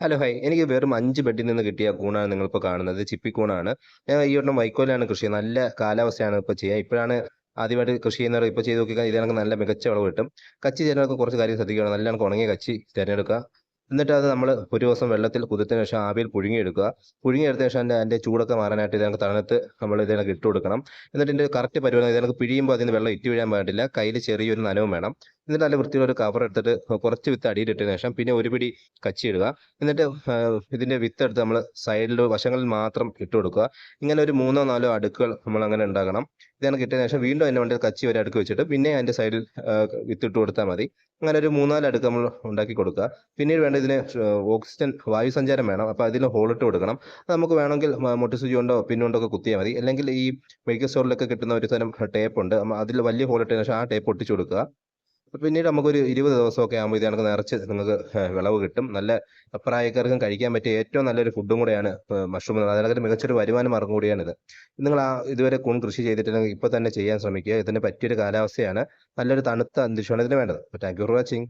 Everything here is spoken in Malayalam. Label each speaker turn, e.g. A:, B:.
A: ഹലോ ഹായ് എനിക്ക് വെറും അഞ്ച് ബെഡിൽ നിന്ന് കിട്ടിയ കൂണാണ് നിങ്ങളിപ്പോൾ കാണുന്നത്. ചിപ്പിക്കൂണാണ് ഞാൻ ഈ ഒരെണ്ണം വൈക്കോലാണ് കൃഷി നല്ല കാലാവസ്ഥയാണ് ഇപ്പോൾ ചെയ്യുക. ഇപ്പോഴാണ് ആദ്യമായിട്ട് കൃഷി ചെയ്യുന്നവർ ഇപ്പോൾ ചെയ്ത് നോക്കിയാൽ ഇത് കണക്ക് നല്ല മികച്ച വിളവ് കിട്ടും. കച്ചി തിരഞ്ഞെടുക്കുക കുറച്ച് കാര്യം ശ്രദ്ധിക്കണം നല്ല കണക്ക് ഉണങ്ങിയ കച്ചി തിരഞ്ഞെടുക്കുക. എന്നിട്ട് അത് നമ്മൾ ഒരു ദിവസം വെള്ളത്തിൽ കുതിർത്തതിന് ശേഷം ആവിയിൽ പുഴുങ്ങിയെടുക്കുക. പുഴുങ്ങിയെടുത്ത ശേഷം അതിന്റെ അതിന്റെ ചൂടൊക്കെ മാറാനായിട്ട് ഇതിനൊക്കെ തണുത്ത് നമ്മൾ ഇതിനൊക്കെ ഇട്ട് കൊടുക്കണം എന്നിട്ട് ഇതിന്റെ കറക്റ്റ് പരിപാടി ഇതിനൊക്കെ പിഴിയുമ്പോൾ അതിന് വെള്ളം ഇറ്റ് വീഴാൻ പാടില്ല. കയ്യിൽ ചെറിയൊരു നനവും വേണം. എന്നിട്ട് നല്ല വൃത്തിയുള്ള ഒരു കവർ എടുത്തിട്ട് കുറച്ച് വിത്ത് അടിയിലിട്ടതിന് ശേഷം പിന്നെ ഒരു പിടി കച്ചി ഇടുക. എന്നിട്ട് ഇതിന്റെ വിത്ത് എടുത്ത് നമ്മൾ സൈഡിൽ വശങ്ങളിൽ മാത്രം ഇട്ട് കൊടുക്കുക. ഇങ്ങനെ ഒരു മൂന്നോ നാലോ അടുക്കുകൾ നമ്മൾ അങ്ങനെ ഉണ്ടാക്കണം ഇതാണ് കിട്ടിയതിന് ശേഷം വീണ്ടും അതിന്റെ വേണ്ടി കച്ചി ഒരു അടുക്ക് വെച്ചിട്ട് പിന്നെ അതിന്റെ സൈഡിൽ വിത്ത് ഇട്ട് കൊടുത്താൽ മതി. അങ്ങനെ ഒരു മൂന്നാൽ അടുക്ക് നമ്മൾ ഉണ്ടാക്കി കൊടുക്കുക. പിന്നീട് വേണ്ട ഇതിന് ഓക്സിജൻ വായു സഞ്ചാരം വേണം. അപ്പോൾ അതിൽ ഹോളിട്ട് കൊടുക്കണം. അത് നമുക്ക് വേണമെങ്കിൽ മുട്ടി സുജി കൊണ്ടോ പിന്നുകൊണ്ടോ ഒക്കെ കുത്തിയാൽ മതി. അല്ലെങ്കിൽ ഈ മെഡിക്കൽ സ്റ്റോറിലൊക്കെ കിട്ടുന്ന ഒരു തരം ടേപ്പ് ഉണ്ട്. അതിൽ വലിയ ഹോൾ ഹോളിട്ടതിന് ശേഷം ആ ടേപ്പ് ഒട്ടിച്ചു കൊടുക്കുക. പിന്നീട് നമുക്കൊരു ഇരുപത് ദിവസമൊക്കെ ഇത് കണക്ക് നിറച്ച് നിങ്ങൾക്ക് വിളവ് കിട്ടും. നല്ല പ്രായക്കാർക്കും കഴിക്കാൻ പറ്റിയ ഏറ്റവും നല്ലൊരു ഫുഡും കൂടെയാണ് മഷ്റൂം അതിനകത്ത് മികച്ചൊരു വരുമാന മാർഗം കൂടിയാണിത്. നിങ്ങൾ ആ ഇതുവരെ കൂൺ കൃഷി ചെയ്തിട്ടുണ്ടെങ്കിൽ ഇപ്പോൾ തന്നെ ചെയ്യാൻ ശ്രമിക്കുക. ഇതിന് പറ്റിയൊരു കാലാവസ്ഥയാണ്. നല്ലൊരു തണുത്ത അന്തരീക്ഷമാണ് ഇതിന് വേണ്ടത്. Thank you for watching